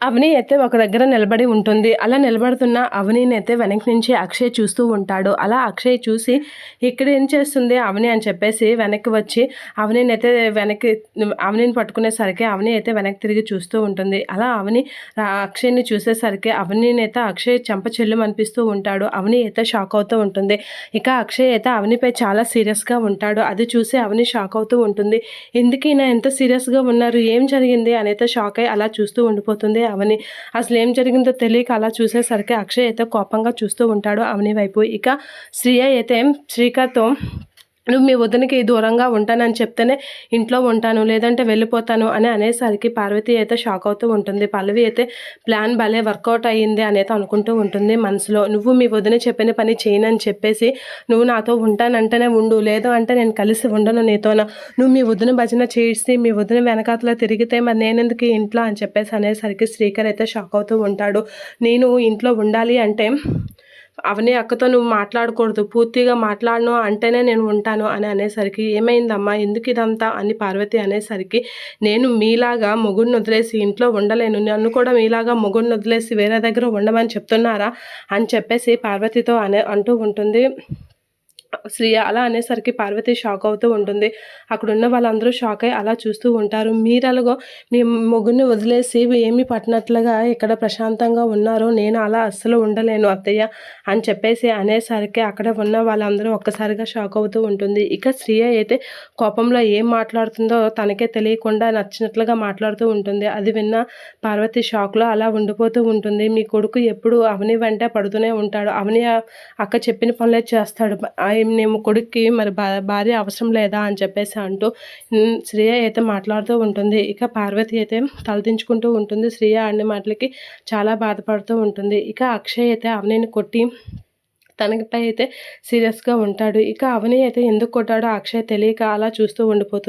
అవని అయితే ఒక దగ్గర నిలబడి ఉంటుంది. అలా నిలబడుతున్న అవనీని అయితే వెనక్కి నుంచి అక్షయ్ చూస్తూ ఉంటాడు. అలా అక్షయ్ చూసి ఇక్కడ ఏం చేస్తుంది అవని అని చెప్పేసి వెనక్కి వచ్చి అవనీని అయితే వెనక్కి అవనీని పట్టుకునేసరికి అవని అయితే వెనక్కి తిరిగి చూస్తూ ఉంటుంది. అలా అవని అక్షయ్ని చూసేసరికి అవనిని అయితే అక్షయ్ చెంప చెల్లు అనిపిస్తూ ఉంటాడు. అవని అయితే షాక్ అవుతూ ఉంటుంది. ఇక అక్షయ్ అయితే అవనిపై చాలా సీరియస్గా ఉంటాడు. అది చూసి అవని షాక్ అవుతూ ఉంటుంది. ఎందుకైనా ఎంత సీరియస్గా ఉన్నారు? ఏం జరిగింది? అని అయితే షాక్ అయి అలా చూస్తూ ఉండిపోతుంది. అవని. అసలు ఏం జరిగిందో తెలియక అలా చూసేసరికి అక్షయ్ అయితే కోపంగా చూస్తూ ఉంటాడు అవని వైపు. ఇక శ్రీయ అయితే శ్రీకర్తో నువ్వు మీ వదినకి దూరంగా ఉంటానని చెప్తేనే ఇంట్లో ఉంటాను లేదంటే వెళ్ళిపోతాను అని అనేసరికి పార్వతి అయితే షాక్ అవుతూ ఉంటుంది. పల్లవి అయితే ప్లాన్ భలే వర్కౌట్ అయ్యింది అనేది అనుకుంటూ ఉంటుంది మనసులో. నువ్వు మీ వదిన చెప్పిన పని చేయనని చెప్పేసి నువ్వు నాతో ఉంటానంటేనే ఉండు లేదు అంటే నేను కలిసి ఉండను నీతోన. నువ్వు మీ వదిన భజన చేసి మీ వదిన వెనకాతలో తిరిగితే మరి నేనెందుకు ఇంట్లో అని చెప్పేసి అనేసరికి శ్రీకర్ అయితే షాక్ అవుతూ ఉంటాడు. నేను ఇంట్లో ఉండాలి అంటే అవనే అక్కతో నువ్వు మాట్లాడకూడదు. పూర్తిగా మాట్లాడను అంటేనే నేను ఉంటాను అని అనేసరికి ఏమైందమ్మా? ఎందుకు ఇదంతా? అని పార్వతి అనేసరికి నేను మీలాగా మొగుడిని వదిలేసి ఇంట్లో ఉండలేను. నన్ను కూడా మీలాగా మొగుడిని వదిలేసి వేరే దగ్గర ఉండమని చెప్తున్నారా? అని చెప్పేసి పార్వతితో అనే అంటూ ఉంటుంది. శ్రీయ అలా అనేసరికి పార్వతి షాక్ అవుతూ ఉంటుంది. అక్కడ ఉన్న వాళ్ళందరూ షాక్ అయ్యి అలా చూస్తూ ఉంటారు. మీరు అలాగో మీ మొగ్గుని వదిలేసి ఏమి పట్టినట్లుగా ఇక్కడ ప్రశాంతంగా ఉన్నారు నేను అలా అస్సలు ఉండలేను అత్తయ్య అని చెప్పేసి అనేసరికి అక్కడ ఉన్న వాళ్ళందరూ ఒక్కసారిగా షాక్ అవుతూ ఉంటుంది. ఇక శ్రీయ అయితే కోపంలో ఏం మాట్లాడుతుందో తనకే తెలియకుండా నచ్చినట్లుగా మాట్లాడుతూ ఉంటుంది. అది విన్న పార్వతి షాక్లో అలా ఉండిపోతూ ఉంటుంది. మీ కొడుకు ఎప్పుడు అవని వెంట పడుతూనే ఉంటాడు. అవని అక్క చెప్పిన పనులే చేస్తాడు. మేము కొడుక్కి మరి భార్య అవసరం లేదా అని చెప్పేసి అంటూ శ్రేయ అయితే మాట్లాడుతూ ఉంటుంది. ఇక పార్వతి అయితే తలదించుకుంటూ ఉంటుంది. శ్రేయ అన్ని మాటలకి చాలా బాధపడుతూ ఉంటుంది. ఇక అక్షయ్ అయితే అవనిని కొట్టి తనపై అయితే సీరియస్గా ఉంటాడు. ఇక అవని అయితే ఎందుకు కొట్టాడో అక్షయ్ తెలియక అలా చూస్తూ ఉండిపోతుంది.